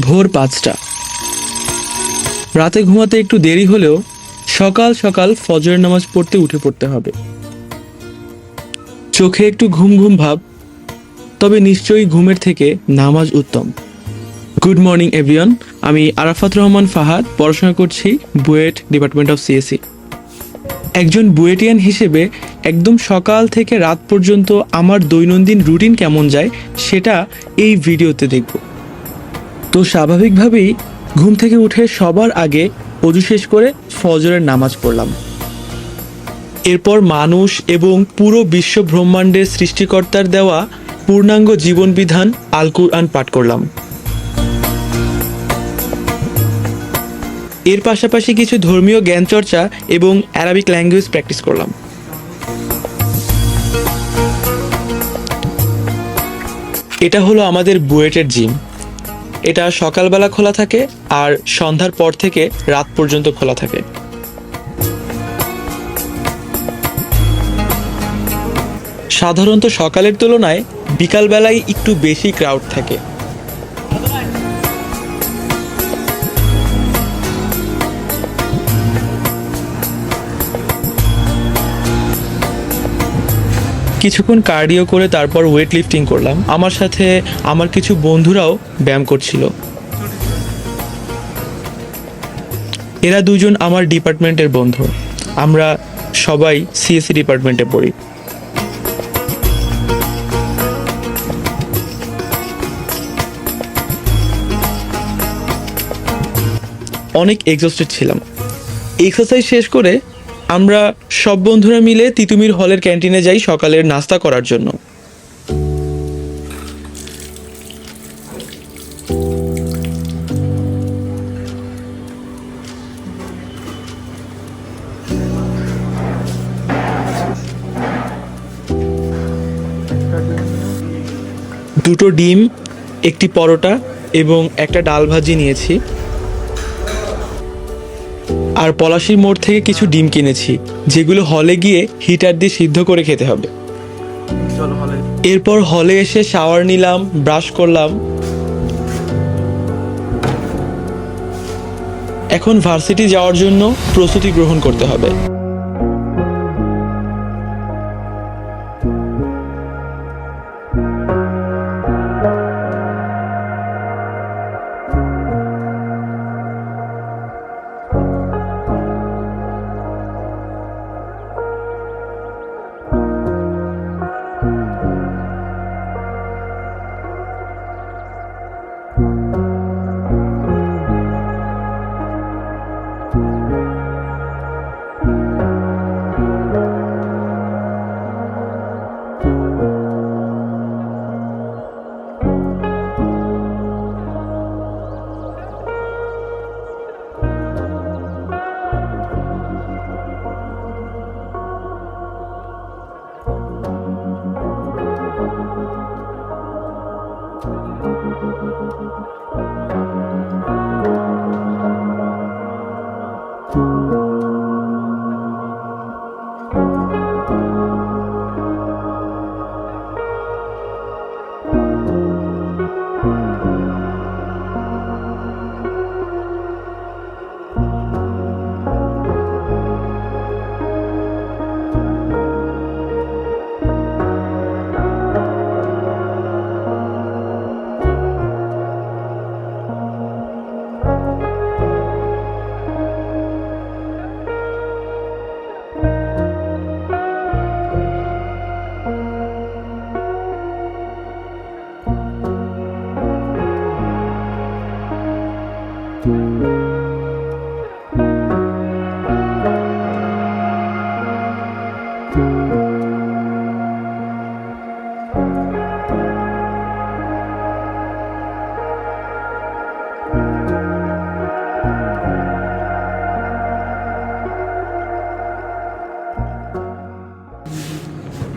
ভোর পাঁচটা। রাতে ঘুমাতে একটু দেরি হলেও সকাল সকাল ফজরের নামাজ পড়তে উঠে পড়তে হবে। চোখে একটু ঘুম ঘুম ভাব, তবে নিশ্চয়ই ঘুমের থেকে নামাজ উত্তম। Good morning, everyone. আমি আরাফাত রহমান ফাহাদ, পড়াশোনা করছি বুয়েট, ডিপার্টমেন্ট অফ সিএসি একজন বুয়েটিয়ান হিসেবে একদম সকাল থেকে রাত পর্যন্ত আমার দৈনন্দিন রুটিন কেমন যায় সেটা এই ভিডিওতে দেখব। তো স্বাভাবিকভাবেই ঘুম থেকে উঠে সবার আগে অজু শেষ করে ফজরের নামাজ পড়লাম। এরপর মানুষ এবং পুরো বিশ্ব ব্রহ্মাণ্ডের সৃষ্টিকর্তার দেওয়া পূর্ণাঙ্গ জীবন বিধান আল কুরআন পাঠ করলাম। এর পাশাপাশি কিছু ধর্মীয় জ্ঞান চর্চা এবং অ্যারাবিক ল্যাঙ্গুয়েজ প্র্যাকটিস করলাম। এটা হলো আমাদের বুয়েটের জিম এটা সকালবেলা খোলা থাকে আর সন্ধ্যার পর থেকে রাত পর্যন্ত খোলা থাকে। সাধারণত সকালের তুলনায় বিকালবেলায় একটু বেশি ক্রাউড থাকে। কিছুক্ষণ কার্ডিও করে তারপর ওয়েট লিফটিং করলাম। আমার সাথে আমার কিছু বন্ধুরাও ব্যায়াম করছিল। এরা দুজন আমার ডিপার্টমেন্টের বন্ধু। আমরা সবাই সিএসসি ডিপার্টমেন্টে পড়ি। অনেক এক্সস্টেড ছিলাম। এক্সারসাইজ শেষ করে আমরা সব বন্ধুরা মিলে তিতুমির হলের ক্যান্টিনে যাই সকালের নাস্তা করার জন্য। দুটো ডিম, একটি পরোটা এবং একটা ডাল ভাজি নিয়েছি। আর পলাশির মোড় থেকে কিছু ডিম কিনেছি যেগুলো হলে গিয়ে হিটার দিয়ে সিদ্ধ করে খেতে হবে। এরপর হলে এসে শাওয়ার নিলাম ব্রাশ করলাম। এখন ভার্সিটি যাওয়ার জন্য প্রস্তুতি গ্রহণ করতে হবে।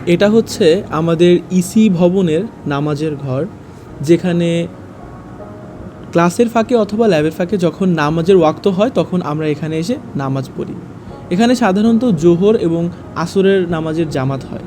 এটা হচ্ছে আমাদের ইসি ভবনের নামাজের ঘর, যেখানে ক্লাসের ফাঁকে অথবা ল্যাবের ফাঁকে যখন নামাজের ওয়াক্ত হয়, তখন আমরা এখানে এসে নামাজ পড়ি। এখানে সাধারণত জোহর এবং আসরের নামাজের জামাত হয়।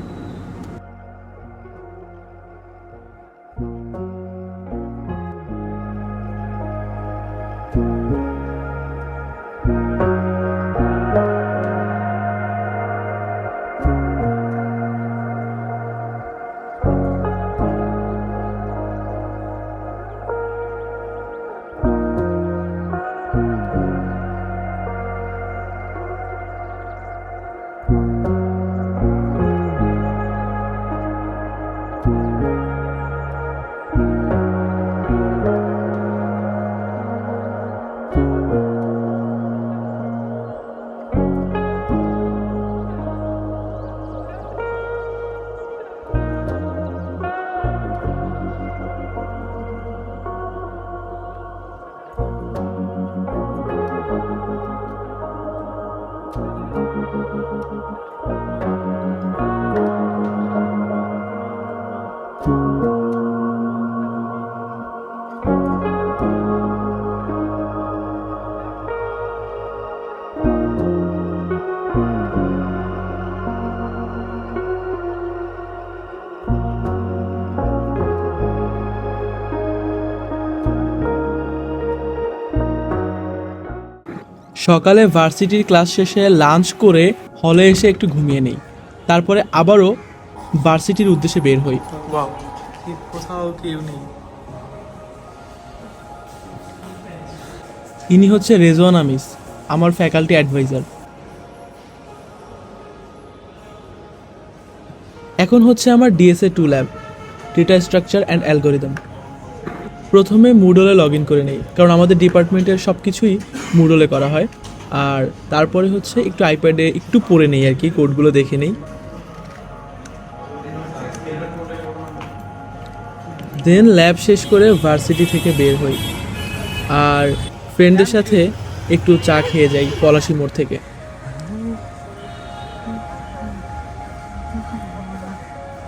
সকালে ভার্সিটির ক্লাস শেষে লাঞ্চ করে হলে এসে একটু ঘুমিয়ে নেই। তারপরে আবারও ভার্সিটির উদ্দেশ্যে বের হই। ইনি হচ্ছে রেজওয়ান আমিস আমার ফ্যাকাল্টি অ্যাডভাইজার। এখন হচ্ছে আমার DSA two lab data structure and algorithm. প্রথমে মুডলে লগ ইন করে নেই, কারণ আমাদের ডিপার্টমেন্টের সব কিছুই মুডলে করা হয়। আর তারপরে হচ্ছে একটু আইপ্যাডে একটু পড়ে নেই আর কি কোডগুলো দেখে নেই। দেন ল্যাব শেষ করে ভার্সিটি থেকে বের হই। আর ফ্রেন্ডের সাথে একটু চা খেয়ে যাই পলাশি মোড় থেকে।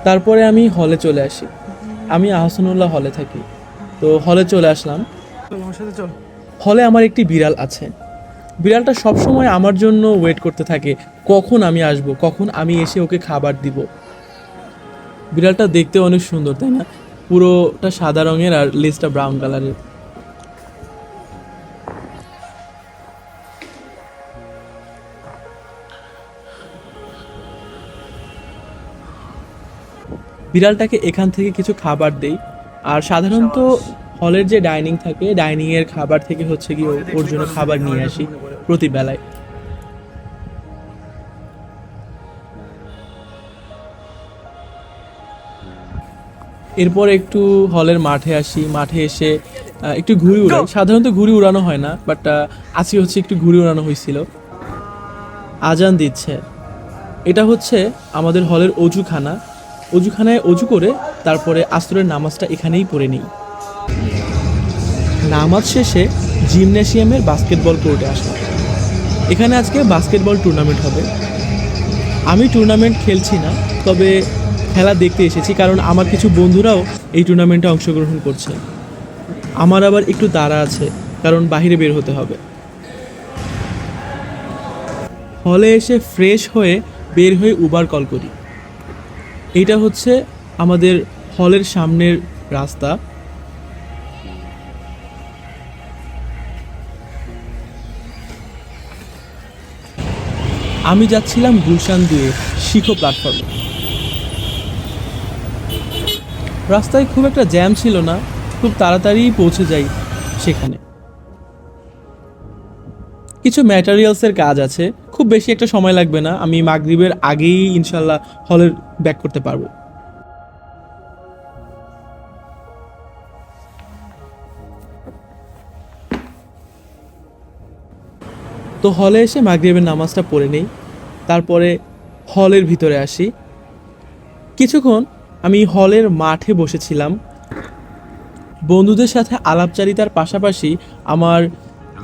তারপরে আমি হলে চলে আসি। আমি আহসানুল্লাহ হলে থাকি। তো হলে চলে আসলাম। চল আমার সাথে চল। হলে আমার একটি বিড়াল আছে। বিড়ালটা সবসময় আমার জন্য ওয়েট করতে থাকে কখন আমি আসব কখন আমি এসে ওকে খাবার দিব। বিড়ালটা দেখতে অনেক সুন্দর তাই না? পুরোটা সাদা রঙের আর লেজটা ব্রাউন কালারের বিড়ালটাকে এখান থেকে কিছু খাবার দেই। আর সাধারণত হলের যে ডাইনিং থাকে ডাইনিং এর খাবার থেকে হচ্ছে কি ওর জন্য খাবার নিয়ে আসি প্রতি বেলায় এরপর একটু হলের মাঠে আসি মাঠে এসে একটু ঘুড়ি উড়াই। সাধারণত ঘুড়ি উড়ানো হয় না বাট আজকে হচ্ছে একটু ঘুড়ি উড়ানো হয়েছিল। আজান দিচ্ছে। এটা হচ্ছে আমাদের হলের অজুখানা। অজুখানায় অজু করে তারপরে আসরের নামাজটা এখানেই পড়ে নিই। নামাজ শেষে জিমন্যাসিয়ামের বাস্কেটবল কোর্টে আসলাম। এখানে আজকে বাস্কেটবল টুর্নামেন্ট হবে। আমি টুর্নামেন্ট খেলছি না, তবে খেলা দেখতে এসেছি কারণ আমার কিছু বন্ধুরাও এই টুর্নামেন্টে অংশগ্রহণ করছে। আমার আবার একটু তাড়া আছে, কারণ বাইরে বের হতে হবে। হলে এসে ফ্রেশ হয়ে বের হয়ে উবার কল করি। এটা হচ্ছে আমাদের হলের সামনের রাস্তা। আমি যাচ্ছিলাম গুলশান দিয়ে শিখো প্ল্যাটফর্মে রাস্তায় খুব একটা জ্যাম ছিল না, খুব তাড়াতাড়ি পৌঁছে যাই সেখানে। কিছু ম্যাটেরিয়ালসের কাজ আছে, খুব বেশি একটা সময় লাগবে না, আমি মাগরিবের আগেই ইনশাল্লাহ হলের ব্যাক করতে পারব। তো হলে এসে মাগরিবের নামাজটা পড়ে নেই। তারপরে হলের ভিতরে আসি। কিছুক্ষণ আমি হলের মাঠে বসেছিলাম। বন্ধুদের সাথে আলাপচারিতার পাশাপাশি আমার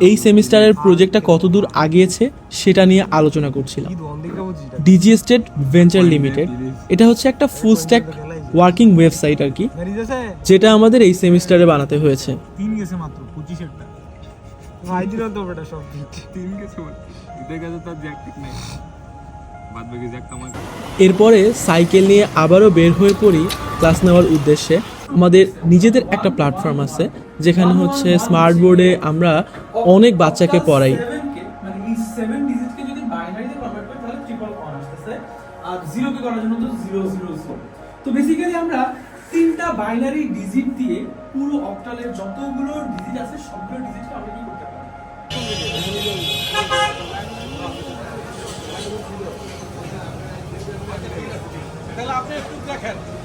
এই সেমিস্টারের প্রজেক্টটা কতদূর আগিয়েছে সেটা নিয়ে আলোচনা করছিলাম। DG state venture limited. এটা হচ্ছে একটা ফুল স্ট্যাক ওয়ার্কিং ওয়েবসাইট আর কি, যেটা আমাদের এই সেমিস্টারে বানাতে হয়েছে। ভাই দিল তো বেটা সব তিন বলে ঈদের তার জ্যাক ঠিক নাই। বাদ বাকি জ্যাক আমার এরপরে সাইকেল নিয়ে আবারও বের হয়ে পড়ি ক্লাস নেওয়ার উদ্দেশ্যে। আমাদের নিজেদের একটা প্ল্যাটফর্ম আছে যেখানে হচ্ছে স্মার্ট বোর্ডে আমরা অনেক বাচ্চাকে পড়াই। মানে আর জিরোকে করার জন্য জিরো জিরো জিরো তো বেসিক্যালি আমরা তিনটা বাইনারি ডিজিট দিয়ে পুরো অক্টালের যতগুলো ডিজিট আছে সবগুলো ডিজিটকে আমরা কি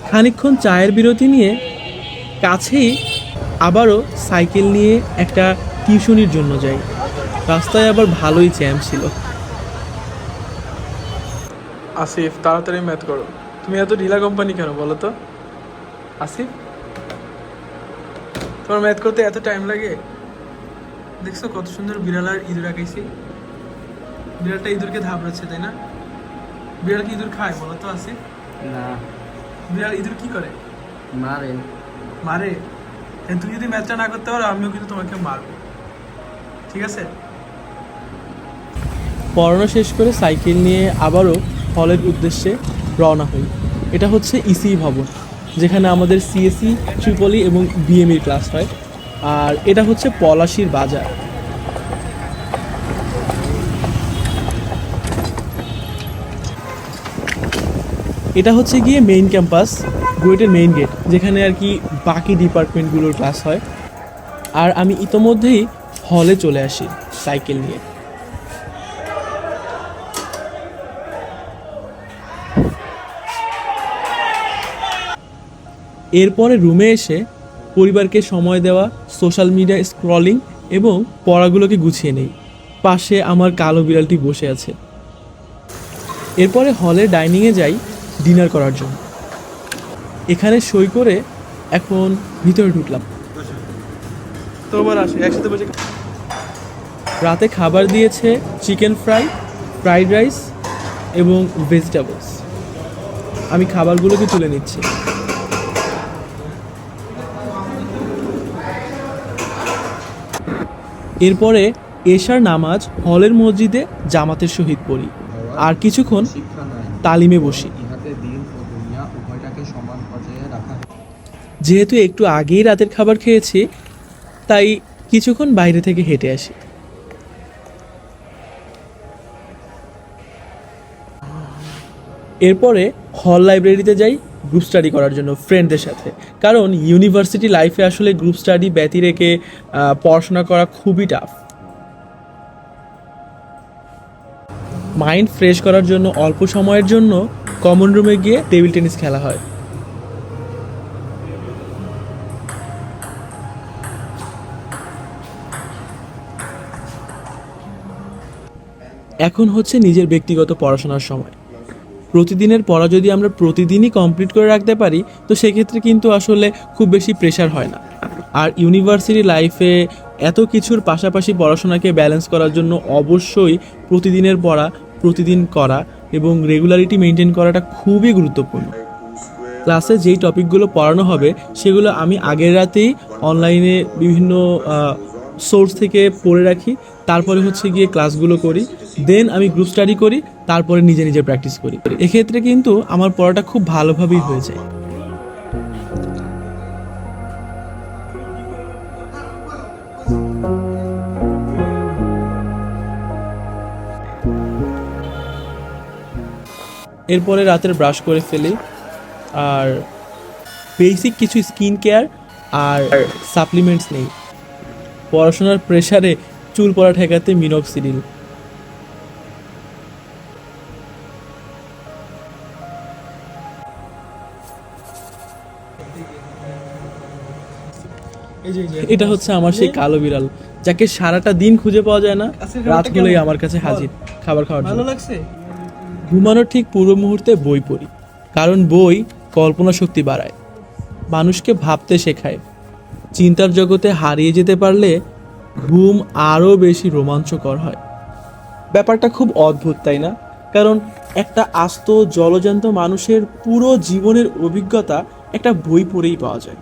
খানিকক্ষণ চায়ের বিরতি নিয়ে কাছেই আবারও সাইকেল নিয়ে একটা টিউশনির জন্য যাই। রাস্তায় আবার ভালোই জ্যাম ছিল। আসিফ তাড়াতাড়ি ম্যাথ করো। তুমি এত ঢিলা কোম্পানি কেন বলো তো? আসিফ তোমার ম্যাথ করতে এত টাইম লাগে? দেখছ কত সুন্দর বিড়াল আর ইঁদুর আঁকাইছি। বিড়ালটা ইঁদুরকে ধাপড়াচ্ছে তাই না? বিড়াল কি ইঁদুর খায় বলো তো আসিফ না। বিড়াল ইঁদুর কি করে? মারে। মারে? তুমি যদি ম্যাচটা না করতে পারো আমিও কিন্তু তোমাকে মারবো। ঠিক আছে? পড়ানো শেষ করে সাইকেল নিয়ে আবারও হলের উদ্দেশ্যে রওনা হই। এটা হচ্ছে ইসি ভবন যেখানে আমাদের সিএসসি ট্রিপলি এবং বিএমইর ক্লাস হয়। আর এটা হচ্ছে পলাশির বাজার। এটা হচ্ছে গিয়ে মেইন ক্যাম্পাস গুয়েটের মেইন গেট যেখানে আর কি বাকি ডিপার্টমেন্টগুলোর ক্লাস হয়। আর আমি ইতোমধ্যেই হলে চলে আসি সাইকেল নিয়ে। এরপরে রুমে এসে পরিবারকে সময় দেওয়া সোশ্যাল মিডিয়া স্ক্রলিং এবং পড়াগুলোকে গুছিয়ে নেই। পাশে আমার কালো বিড়ালটি বসে আছে। এরপরে হলে ডাইনিংয়ে যাই ডিনার করার জন্য। এখানে সই করে এখন ভিতরে ঢুকলাম। তো একসাথে বসে রাতে খাবার দিয়েছে চিকেন ফ্রাই ফ্রাইড রাইস এবং ভেজিটেবলস আমি খাবারগুলোকে তুলে নিচ্ছি। এরপরে এশার নামাজ হলের মসজিদে জামাতের সহিত পড়ি। আর কিছুক্ষণ তালিমে বসি। যেহেতু একটু আগেই রাতের খাবার খেয়েছি, তাই কিছুক্ষণ বাইরে থেকে হেঁটে আসি। এরপরে হল লাইব্রেরিতে যাই গ্রুপ স্টাডি করার জন্য ফ্রেন্ডদের সাথে। কারণ ইউনিভার্সিটি লাইফে আসলে গ্রুপ স্টাডি ব্যতি রেখে পড়াশোনা করা খুবই টাফ মাইন্ড ফ্রেশ করার জন্য, অল্প সময়ের জন্য কমন রুমে গিয়ে টেবিল টেনিস খেলা হয়। এখন হচ্ছে নিজের ব্যক্তিগত পড়াশোনার সময়। প্রতিদিনের পড়া যদি আমরা প্রতিদিনই কমপ্লিট করে রাখতে পারি, তো সেক্ষেত্রে কিন্তু আসলে খুব বেশি প্রেশার হয় না। আর ইউনিভার্সিটি লাইফে এত কিছুর পাশাপাশি পড়াশোনাকে ব্যালেন্স করার জন্য অবশ্যই প্রতিদিনের পড়া, প্রতিদিন করা এবং রেগুলারিটি মেনটেন করাটা খুবই গুরুত্বপূর্ণ। ক্লাসে যেই টপিকগুলো পড়ানো হবে, সেগুলো আমি আগের রাতেই অনলাইনে বিভিন্ন সোর্স থেকে পড়ে রাখি। তারপরে হচ্ছে গিয়ে ক্লাসগুলো করি। দেন আমি গ্রুপ স্টাডি করি, তারপরে নিজে নিজে প্র্যাকটিস করি। এক্ষেত্রে কিন্তু আমার পড়াটা খুব ভালোভাবেই হয়ে যায় এরপরে রাতের ব্রাশ করে ফেলি, আর বেসিক কিছু স্কিন কেয়ার আর সাপ্লিমেন্টস নেই। পড়াশোনার প্রেসারে চুল পড়া ঠেকাতে মিনক্সিডিল এটা হচ্ছে আমার সেই কালো বিড়াল যাকে সারাটা দিন খুঁজে পাওয়া যায় না আজকে রাত খাবারটা হলেই আমার কাছে হাজির খাবার খাওয়ার ভালো জন্য। লাগছে? ঘুমানোর ঠিক পূর্ব মুহূর্তে বই পড়ি কারণ বই কল্পনা শক্তি বাড়ায় মানুষকে ভাবতে শেখায় চিন্তার জগতে হারিয়ে যেতে পারলে ঘুম আরও বেশি রোমাঞ্চকর হয়। ব্যাপারটা খুব অদ্ভুত তাই না? কারণ একটা আস্ত জলজান্ত মানুষের পুরো জীবনের অভিজ্ঞতা একটা বই পড়েই পাওয়া যায়।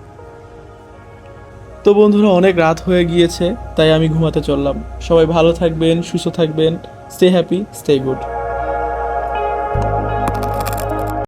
তো বন্ধুরা, অনেক রাত হয়ে গিয়েছে, তাই আমি ঘুমাতে চললাম। সবাই ভালো থাকবেন, সুস্থ থাকবেন স্টে হ্যাপি স্টে গুড